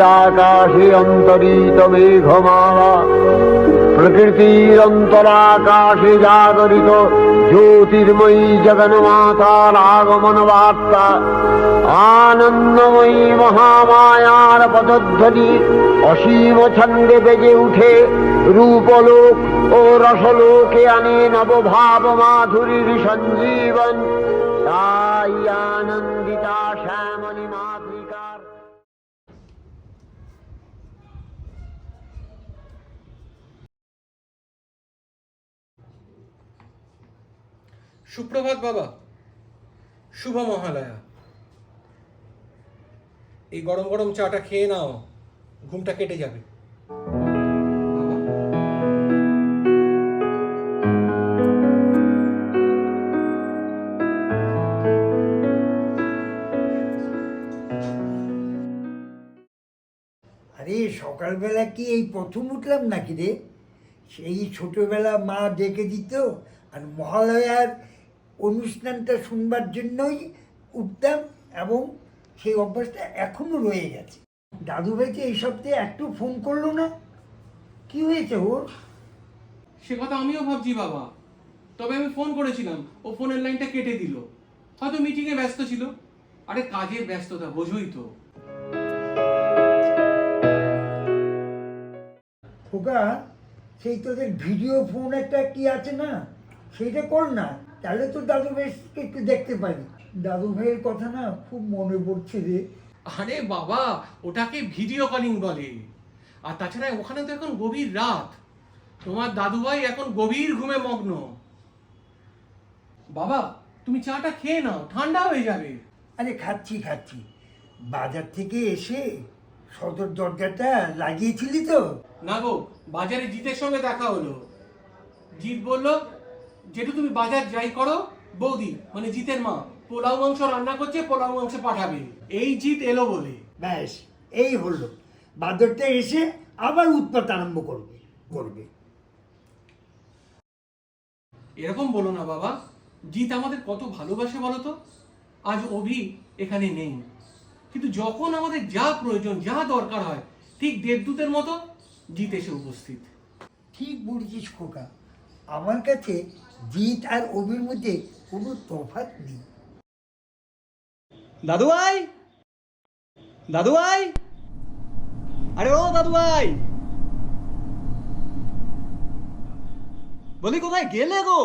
বহিরাকাশে অন্তরিত মেঘমালা প্রকৃতির অন্তরাকাশে জাগরিত জ্যোতির্ময়ী জগন্মাতার আগমন বার্তা আনন্দময়ী মহামায়ার পদধ্বনি অসীম ছন্দে বেজে উঠে রূপলোক ও রসলোকে আনে নবভাব মাধুরীর সঞ্জীবন। তাই আনন্দিতা সুপ্রভাত বাবা। শুভ মহালয়া। এই গরম গরম চাটা খেয়ে নাও, ঘুমটা কেটে যাবে। আরে, সকালবেলা কি এই প্রথম উঠলাম নাকি রে? সেই ছোটবেলা মা ডেকে দিত, আর মহালয়ার অনুষ্ঠানটা শুনবার জন্যই উঠতাম এবং সেই অভ্যাসটা এখনও রয়ে গেছে। দাদু ভাইকে এই সপ্তাহে একটু ফোন করল না? কি হয়েছে ওর? সে কথা আমিও ভাবছি বাবা। তবে আমি ফোন করেছিলাম ও ফোনের লাইনটা কেটে দিল। হয়তো মিটিংয়ে ব্যস্ত ছিল। আরে কাজের ব্যস্ততা বোঝোই তো। খোকা সেই তোদের ভিডিও ফোন একটা কি আছে না? সেইটা কর না। তাহলে তো দাদু ভাইকে একটু দেখতে পারি। দাদু ভাইয়ের কথা না খুব মনে পড়ছে রে। আরে বাবা ওটাকে ভিডিও কলিং বলে। আর তাছাড়া ওখানে তো এখন গভীর রাত। তোমার দাদুভাই এখন গভীর ঘুমে মগ্ন। বাবা তুমি চাটা খেয়ে নাও ঠান্ডা হয়ে যাবে। আরে খাচ্ছি খাচ্ছি। বাজার থেকে এসে সদর দরজাটা লাগিয়েছিলি তো? না গো বাজারে জিতের সঙ্গে দেখা হলো। জিৎ বলল যেটু তুমি বাজার যাই করো বৌদি মানে জিতের মা পোলাও মাংস রান্না করছে পোলাও মাংস পাঠাবে। এই জিত এলো বলে। ব্যাস এই হলো। বাদরটা এসে আবার উৎপাত আরম্ভ করবে করবে। এরকম বলো না বাবা। জিৎ আমাদের কত ভালোবাসে বলো তো? আজ অভি এখানে নেই। কিন্তু যখন আমাদের যা প্রয়োজন যা দরকার হয় ঠিক দেবদূতের মতো জিৎ এসে উপস্থিত। ঠিক বলেছিস খোকা। আমার কাছে জিত আর অভির মধ্যে কোনো তফাৎ নেই। দাদু ভাই দাদু ভাই আরে ও দাদু ভাই বলি, কোথায় গেলে গো?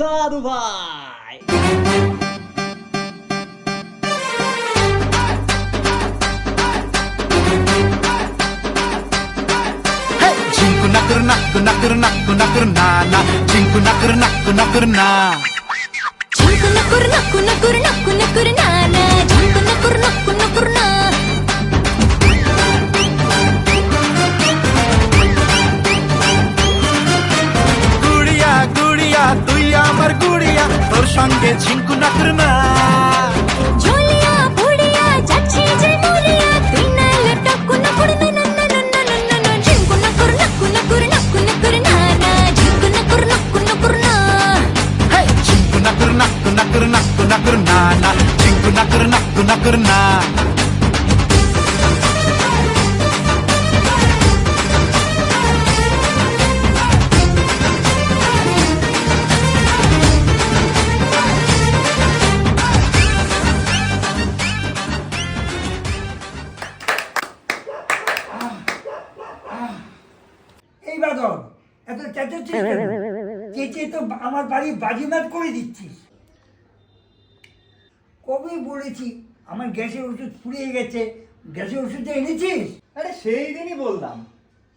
দাদু ভাই nakır nakır nakır nakır nakır na na Çinku nakır nakır nakır na Çinku nakır nakır nakır nakır nakır na na Çinku nakır nakır nakır na গুড়িয়া গুড়িয়া তুই আমার গুড়িয়া তোর সঙ্গে ঝিঙ্কু নাকর না কবে বলেছি? আমার গ্যাসের ওষুধ ফুরিয়ে গেছে। গ্যাসের ওষুধটা এনেছিস? আরে সেই দিনই বললাম।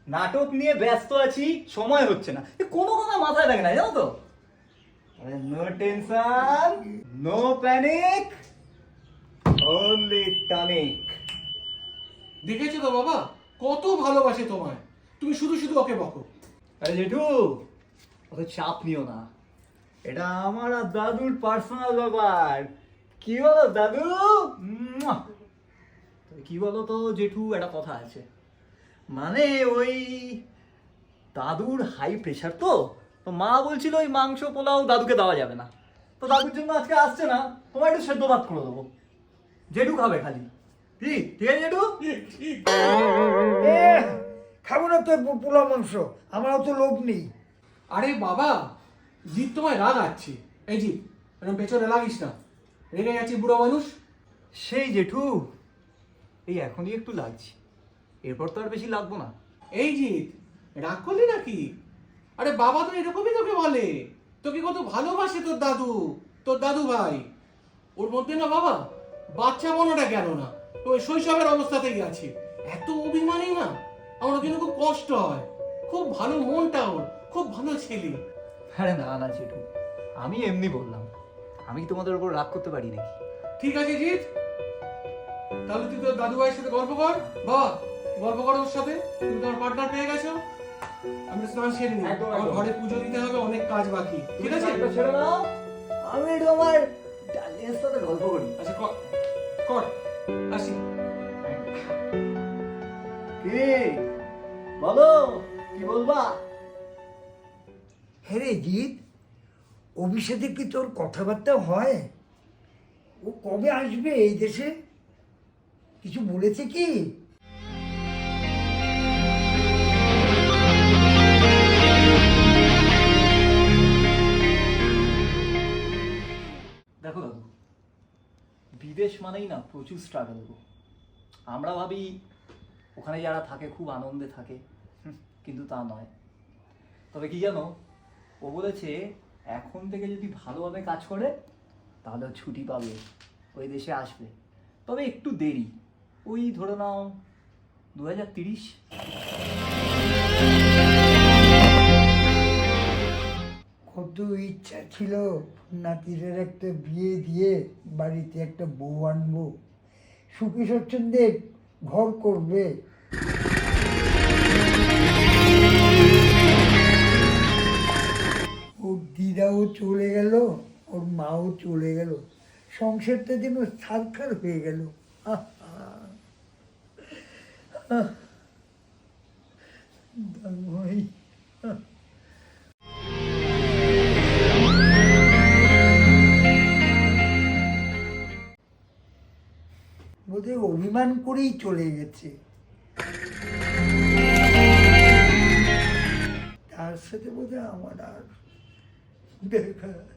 নাটক নিয়ে ব্যস্ত আছি সময় হচ্ছে না। এ কোনো কথা মাথায় থাকে না জানো তো? No tension no panic only tonic দেখেছ তো বাবা? কত ভালোবাসে তোমায়। তুমি শুধু শুধু ওকে বকো। আরে জেঠু অত চাপ নিও না। এটা আমার আর দাদুর পার্সোনাল ব্যাপার। কি বলো দাদু। কি বলো তো জেঠু একটা কথা আছে। মানে ওই দাদুর হাই প্রেশার তো তো মা বলছিল ওই মাংস পোলাও দাদুকে দেওয়া যাবে না। তো দাদুর জন্য আজকে আসছে না তোমার একটু সেদ্ধ ভাত করে দেবো। জেঠু খাবে খালি। কি? ঠিক আছে জেঠু? এ, খাব না তো পোলাও মাংস আমারও তো লোভ নেই। আরে বাবা জিৎ তোমায় রাগ আছে এই জিৎ এরকম পেছনে লাগিস না। রেগে গেছি বুড়ো মানুষ। সেই জেঠু এই এখনই একটু লাগছি। এরপর তো আর বেশি লাগবো না। এই জিৎ রাগ করলি নাকি? আরে বাবা তো এরকমই তোকে বলে। তোকে কত ভালোবাসে তোর দাদু তোর দাদু ভাই। ওর মধ্যে না বাবা বাচ্চা মনোটা গেল না? ওই শৈশবের অবস্থাতেই আছে। এত অভিমানী না? আমার কিন্তু খুব কষ্ট হয়। খুব ভালো মনটা ওর খুব ভালো ছেলে। আরে না না জেঠু আমি এমনি বললাম। আমি কি তোমাদের উপর রাগ করতে পারি নাকি? ঠিক আছে জিৎ। তাহলে তুই তোর দাদু ভাইয়ের সাথে গল্প কর। বাবা গল্প কর ওর সাথে। তুমি তোমার পার্টনার পেয়ে গেছো। আমি স্নান সেরে নিই একদম, আমার ঘরে পুজো দিতে হবে অনেক কাজ বাকি। ঠিক আছে? ছেড়ে দাও। আমি একটু আমার ডালিয়ার সাথে গল্প করি। আচ্ছা কর কর। আসি। কি? বলো কি বলবা? হ্যাঁ রে জিৎ। সাথে কি তোর কথাবার্তা হয়? ও কবে আসবে এই দেশে? কিছু বলেছে কি? দেখো দাদু, বিদেশ মানেই না প্রচুর স্ট্রাগল গো। আমরা ভাবি ওখানে যারা থাকে খুব আনন্দে থাকে, কিন্তু তা নয়। তবে কি জানো, ও বলেছে এখন থেকে যদি ভালোভাবে কাজ করে, তাহলে ছুটি পাবে, ওই দেশে আসবে। তবে একটু দেরি। ওই ধরে নাও দু হাজার তিরিশ। কত ইচ্ছা ছিল নাতিদের একটা বিয়ে দিয়ে বাড়িতে একটা বউ আনব। সুখী স্বচ্ছন্দে ঘর করবে। দিদাও চলে গেল, ওর মাও চলে গেল। সংসারটা যেন সারখার হয়ে গেল। বোধহয় অভিমান করেই চলে গেছে। তার সাথে বোধহয় আমার আর দেখা এটা তো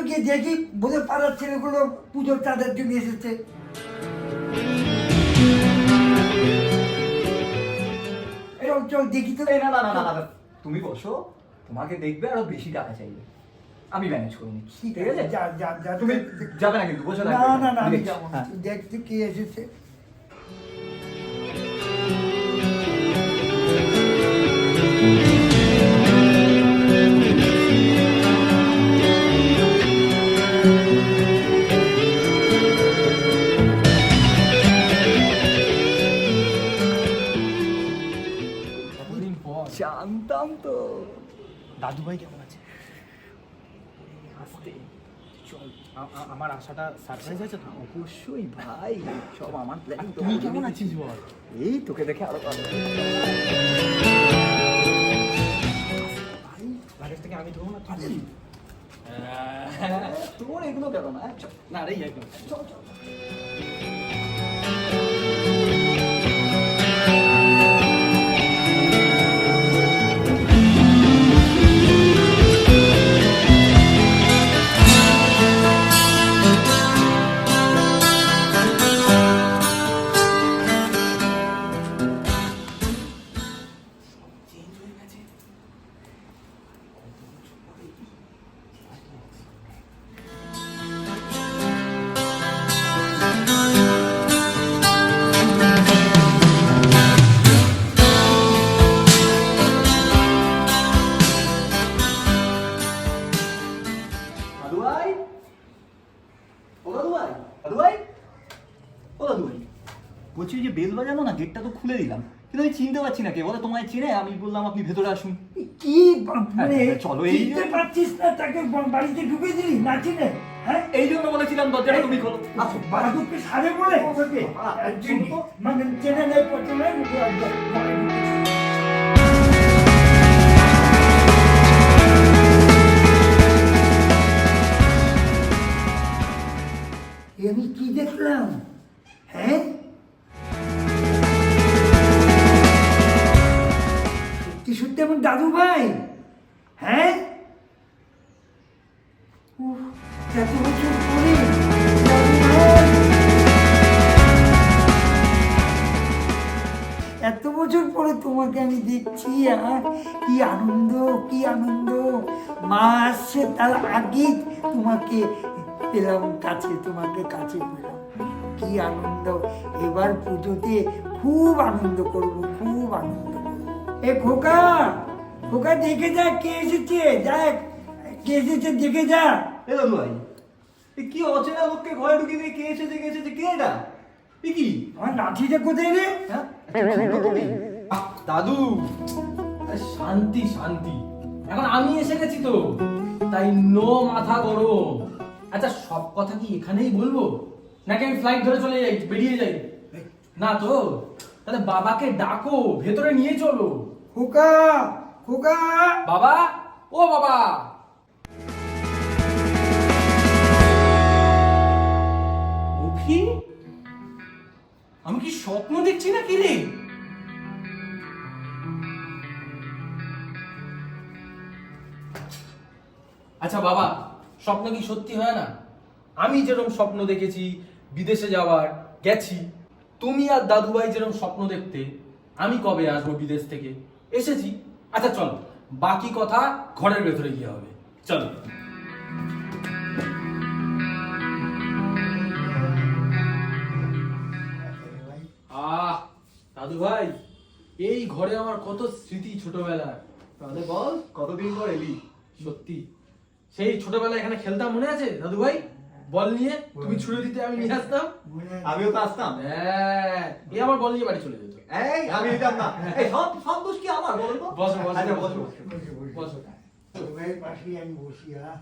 তো গিয়ে দেখি বোধহয় পাড়ার ছেলেগুলো পুজোর চাঁদের জন্য এসেছে। এরকম চল দেখি তো। না না না না তুমি বসো। তোমাকে দেখবে আরও বেশি টাকা চাইবে। আমি ম্যানেজ করে নিচ্ছি ঠিক আছে? যা যা যা। তুমি যাবে না কিন্তু বসে না না না আমি দেখছি। যাব না। হ্যাঁ। কে এসেছে। দাদু ভাই কেমন আছে? আসতে চল আমার আশাটা সারপ্রাইজ হয়েছে তো? অবশ্যই ভাই সব আমার প্ল্যানিং তুই কেমন আছিস বল? এই তোকে দেখে আরও ভালো লাগেজ থেকে আমি ধরবো না? তুই তোর এগুলো কেন? না চল। না রে চল চল। বলছি যে বেল বাজানো না গেটটা তো খুলে দিলাম। কিন্তু আমি চিনতে পারছি না কে। বলে তোমায় চিনে আমি বললাম আপনি ভেতরে আসুন। কি মানে চলো, এই- চিনতে পারছিস না তাকে বাড়িতে ঢুকে দিলি? না চিনে? হ্যাঁ? এই জন্য বলেছিলাম দরজাটা তুমি খোলো। আসো। বাহাদুরকে সারে বলে? ওকে মানে চেনে নেই পচে নেই আমি কি দেখলাম? হ্যাঁ? সত্যি সত্যি আমার দাদু ভাই? হ্যাঁ? এত বছর পরে তোমাকে আমি দেখছি আর কি আনন্দ কি আনন্দ। মা আসছে, তার আগে তোমাকে পেলাম কাছে তোমাকে কাছে পেলাম। কি আনন্দ! এবার পুজোতে খুব আনন্দ করব খুব আনন্দ এ খোকা খোকা দেখে যা কে এসেছে? দেখ কে এসেছে দেখে যা। এ দাদু ভাই এ কি অচেনা লোককে ঘরে ঢুকিয়ে দিয়ে কে এসেছে কে এসেছে কে এটা? এ কি? আমার লাঠিটা কোথায় রে? হ্যাঁ? দাদু! শান্তি শান্তি। এখন আমি এসে গেছি তো। তাই নো মাথা গরম। আচ্ছা সব কথা কি এখানেই বলব? নাকি আমি ফ্লাইট ধরে চলে যাই বেরিয়ে যাই? না তো তাহলে বাবাকে ডাকো ভেতরে নিয়ে চলো। খোকা খোকা। বাবা ও বাবা। অভি আমি কি স্বপ্ন দেখছি না কি রে? আচ্ছা বাবা স্বপ্ন কি সত্যি হয় না? আমি যেরকম স্বপ্ন দেখেছি, বিদেশে যাওয়ার, গেছি, তুমি আর দাদুভাই যেরকম স্বপ্ন দেখতে, আমি কবে আসব বিদেশ থেকে? এসেছি। আচ্ছা চলো, বাকি কথা ঘরের ভেতরে গিয়ে হবে। চলো। আহ দাদু ভাই এই ঘরে আমার কত স্মৃতি ছোটবেলার। তাহলে বল, কতদিন পর এলি? সত্যি। সেই ছোটবেলায় এখানে খেলতাম মনে আছে? দাদু ভাই বল নিয়ে তুমি ছুড়ে দিতে আমি নিয়ে আসতাম। আমিও তো আসতাম। হ্যাঁ এ আমার বল নিয়ে বাড়ি চলে যেত। এই আমি দিতাম না। এই সব সব দোষ কি আমার বলো তো? বসো, বসো, আচ্ছা, বসো। বসো। বসো পাশে আমি বসি হ্যাঁ?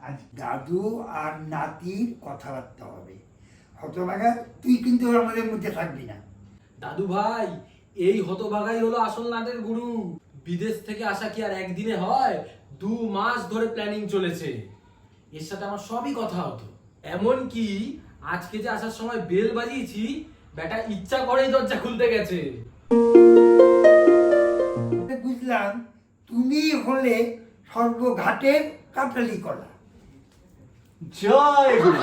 আজ দাদু আর নাতির কথাবার্তা হবে। হতভাগা তুই কিন্তু আমাদের মধ্যে থাকবি না। দাদু ভাই এই হতভাগাই হলো আসল নাটের গুরু। বিদেশ থেকে আসা কি আর একদিনে হয়? দু মাস ধরে প্ল্যানিং চলেছে। এর সাথে আমার সবই কথা হতো। এমন কি আজকে যে আসার সময় বেল বাজিয়েছি বেটা ইচ্ছা করেই দরজা খুলতে গেছে। বুঝলাম তুমি হলে সর্বঘাটের কাটালি কলা। জয় গুরু।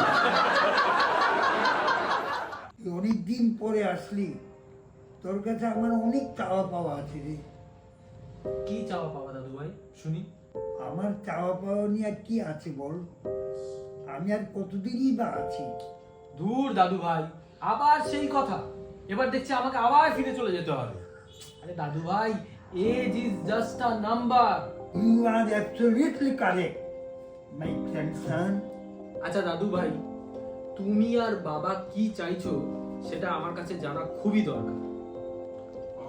অনেক দিন পরে আসলি। তোর কাছে আমার অনেক চাওয়া পাওয়া আছে রে। কি চাওয়া পাওয়া দাদু ভাই শুনি। আমার চাওয়া পাওয়া নিয়ে আর কি আছে বল? আমি আর কতদিনই বা আছি? দূর দাদু ভাই। আবার সেই কথা। এবার দেখছি আমাকে আবার ফিরে চলে যেতে হবে। আরে দাদু ভাই age is just a number you are absolutely correct my grandson আচ্ছা দাদু ভাই তুমি আর বাবা কি চাইছো সেটা আমার কাছে জানা খুবই দরকার।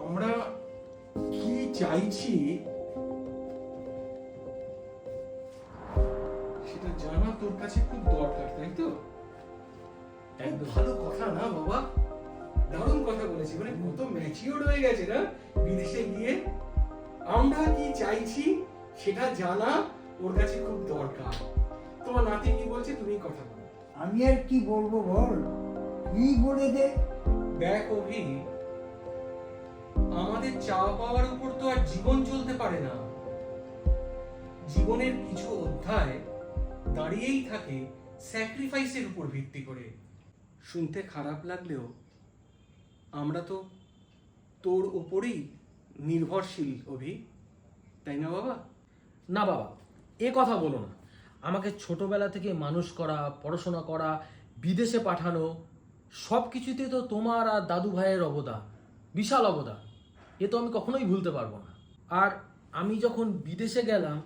আমরা কি চাইছি সেটা জানা তোর কাছে খুব দরকার তাই তো? একদম। ভালো কথা না বাবা। দারুণ কথা বলেছি মানে কত ম্যাচিওর হয়ে গেছে না? বিদেশে গিয়ে আমরা কি চাইছি সেটা জানা ওর কাছে খুব দরকার। তোমার নাতি কি বলছে তুমি কথা বলো। আমি আর কি বলব বল? তুই বলে দে? দেখ অভি আমাদের চাওয়া পাওয়ার উপর তো আর জীবন চলতে পারে না। জীবনের কিছু অধ্যায় দাঁড়িয়েই থাকে স্যাক্রিফাইসের উপর ভিত্তি করে। শুনতে খারাপ লাগলেও আমরা তো তোর ওপরেই নির্ভরশীল অভি। তাই না বাবা? না বাবা এ কথা বলো না। আমাকে ছোটবেলা থেকে মানুষ করা পড়াশোনা করা বিদেশে পাঠানো সব কিছুতে তো তোমার আর দাদু ভাইয়ের অবদান বিশাল অবদান। এ তো আমি কখনোই ভুলতে পারব না। আর আমি যখন বিদেশে গেলাম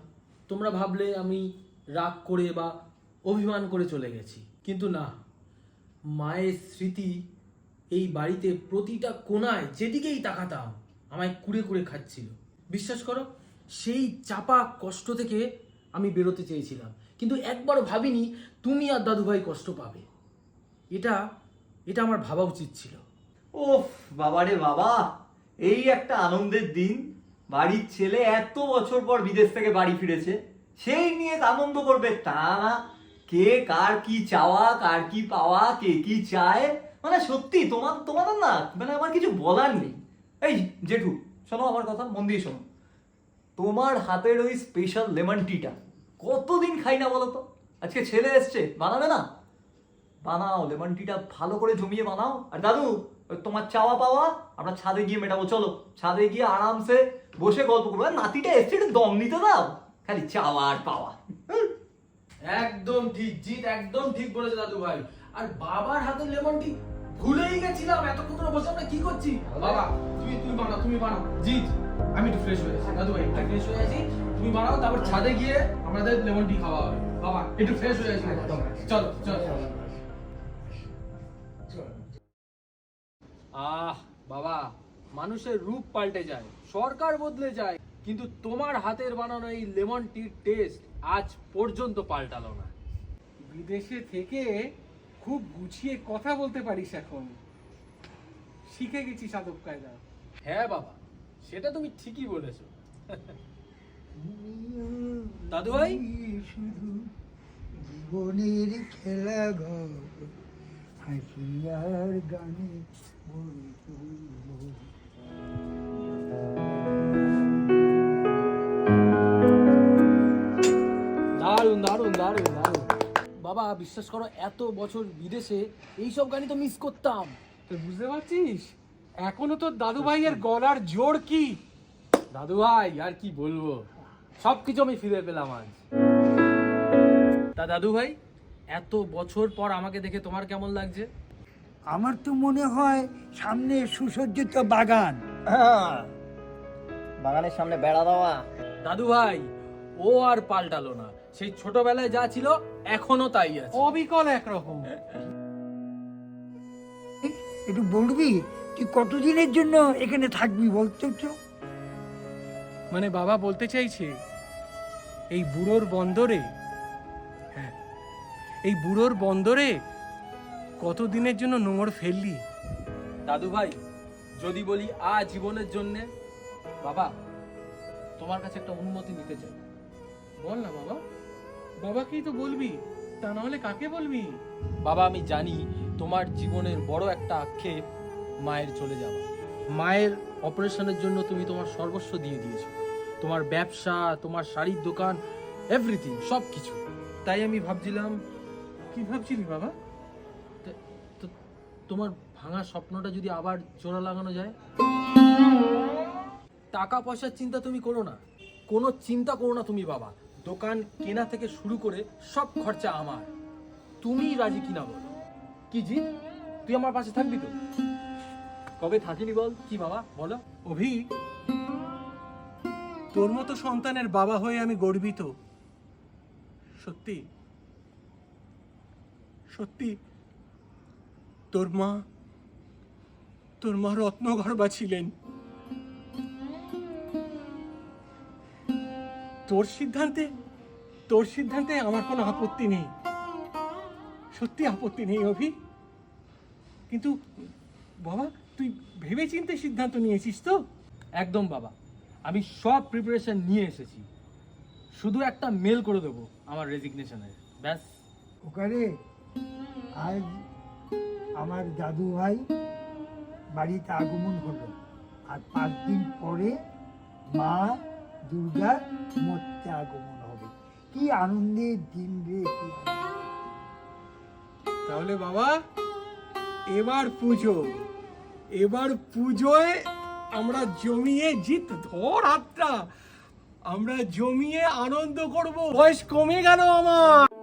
তোমরা ভাবলে আমি রাগ করে বা অভিমান করে চলে গেছি। কিন্তু না, মায়ের স্মৃতি এই বাড়িতে প্রতিটা কোনায় যেদিকেই তাকাতাম, আমায় কুড়ে কুড়ে খাচ্ছিল। বিশ্বাস করো, সেই চাপা কষ্ট থেকে আমি বেরোতে চেয়েছিলাম। কিন্তু একবারও ভাবিনি তুমি আর দাদুভাই কষ্ট পাবে। এটা এটা আমার ভাবা উচিত ছিল। ওফ, বাবারে বাবা! এই একটা আনন্দের দিন। বাড়ির ছেলে এত বছর পর বিদেশ থেকে বাড়ি ফিরেছে। সেই নিয়ে আনন্দ করবে তা না কে কার কি চাওয়া, কার কি পাওয়া, কে কি চায়। মানে সত্যি, তোমার, তোমাদের না মানে আমার কিছু বলার নেই। এই জেঠু, শোনো আমার কথা, মন দিয়ে শোনো। তোমার হাতের ওই স্পেশাল লেমন টিটা কতদিন খাই না বলো তো? আজকে ছেলে এসছে, বানাবে না? বানাও লেমন টিটা ভালো করে জমিয়ে বানাও। আর দাদু তোমার চাওয়া পাওয়া, আমরা ছাদে গিয়ে মেটাবো, চলো। ছাদে গিয়ে আরামসে বসে গল্প করব। নাতিটা এসছে, একটু দম নিতে দাও। খালি চাওয়া আর পাওয়া। একদম ঠিক জিৎ একদম ঠিক বলেছে দাদু ভাই। আর বাবার হাতে লেমন টি ভুলেই গেছিলাম এতক্ষণ ধরে বসে আমরা কি করছি? বাবা তুমি তুমি বানাও তুমি বানাও। জিৎ আমি একটু ফ্রেশ হয়ে দাদু ভাই একটু ফ্রেশ হয়ে আছি তুমি বানাও তারপর ছাদে গিয়ে আমাদের লেমন টি খাওয়া হবে। বাবা একটু ফ্রেশ হয়ে আছি একদম। চলো চলো। আহ বাবা মানুষের রূপ পাল্টে যায় সরকার বদলে যায়। কিন্তু তোমার হাতের বানানো এই লেমন টির টেস্ট আজ পর্যন্ত পাল্টালো না। বিদেশে থেকে খুব গুছিয়ে কথা বলতে পারিস এখন। শিখে গেছিস আদব কায়দা। হ্যাঁ বাবা সেটা তুমি ঠিকই বলেছ। দাদু ভাই? শুধু জীবনের খেলা ঘর হাসি আর গানে দারুণ দারুণ দারুণ দারুণ বাবা বিশ্বাস করো এত বছর বিদেশে এইসব গানই তো মিস করতাম। তুই বুঝতে পারছিস? এখনও তোর দাদু ভাইয়ের গলার জোর কি? দাদু ভাই আর কি বলব? সব কিছু আমি ফিরে পেলাম আজ। তা দাদু ভাই এত বছর পর আমাকে দেখে তোমার কেমন লাগছে? আমার তো মনে হয় সামনে সুসজ্জিত বাগান। বাগানের সামনে বেড়া দেওয়া। দাদু ভাই ও আর পাল্টালো না। সেই ছোটবেলায় যা ছিল এখনও তাই আছে। অবিকল একরকম। একটু বলবি তুই কতদিনের জন্য এখানে থাকবি বলতো মানে বাবা বলতে চাইছে এই বুড়োর বন্দরে হ্যাঁ এই বুড়োর বন্দরে কতদিনের জন্য নোংর ফেললি? দাদু ভাই যদি বলি আজীবনের জন্যে বাবা তোমার কাছে একটা অনুমতি নিতে চাই। বল না বাবা। বাবাকেই তো বলবি তা না হলে কাকে বলবি? বাবা আমি জানি তোমার জীবনের বড় একটা আক্ষেপ মায়ের চলে যাওয়া। মায়ের অপারেশনের জন্য তুমি তোমার সর্বস্ব দিয়ে দিয়েছ। তোমার ব্যবসা তোমার শাড়ির দোকান এভরিথিং সব কিছু তাই আমি ভাবছিলাম কি ভাবছিলি বাবা? তোমার ভাঙা স্বপ্নটা যদি আবার জোড়া লাগানো যায়? টাকা পয়সার চিন্তা তুমি করো না। কোনো চিন্তা করো না তুমি বাবা। দোকান কেনা থেকে শুরু করে সব খরচা আমার। তুমি রাজি কিনা বলো? কি জি তুই আমার পাশে থাকবি তো? কবে থাকিনি বল? কি বাবা, বলো। অভি, তোর মতো সন্তানের বাবা হয়ে আমি গর্বিত। সত্যি সত্যি, তোর মা তোর মা রত্নগর্বা ছিলেন। তোর সিদ্ধান্তে তোর সিদ্ধান্তে আমার কোনো আপত্তি নেই। সত্যি আপত্তি নেই অভি। কিন্তু বাবা তুই ভেবে চিন্তে সিদ্ধান্ত নিয়েছিস তো? একদম বাবা। আমি সব প্রিপারেশন নিয়ে এসেছি। শুধু একটা মেল করে দেবো আমার রেজিগনেশনের ব্যাস। ওখানে আজ আমার দাদু ভাই বাড়িতে আগমন হলো। আর পাঁচ দিন পরে মা দুর্গার মধ্যে আগমন হবে। কি আনন্দের দিন রে তাহলে বাবা, এবার পুজো। এবার পুজোয় আমরা জমিয়ে জিত, ধর হাতটা। আমরা জমিয়ে আনন্দ করব। বয়স কমে গেল আমার।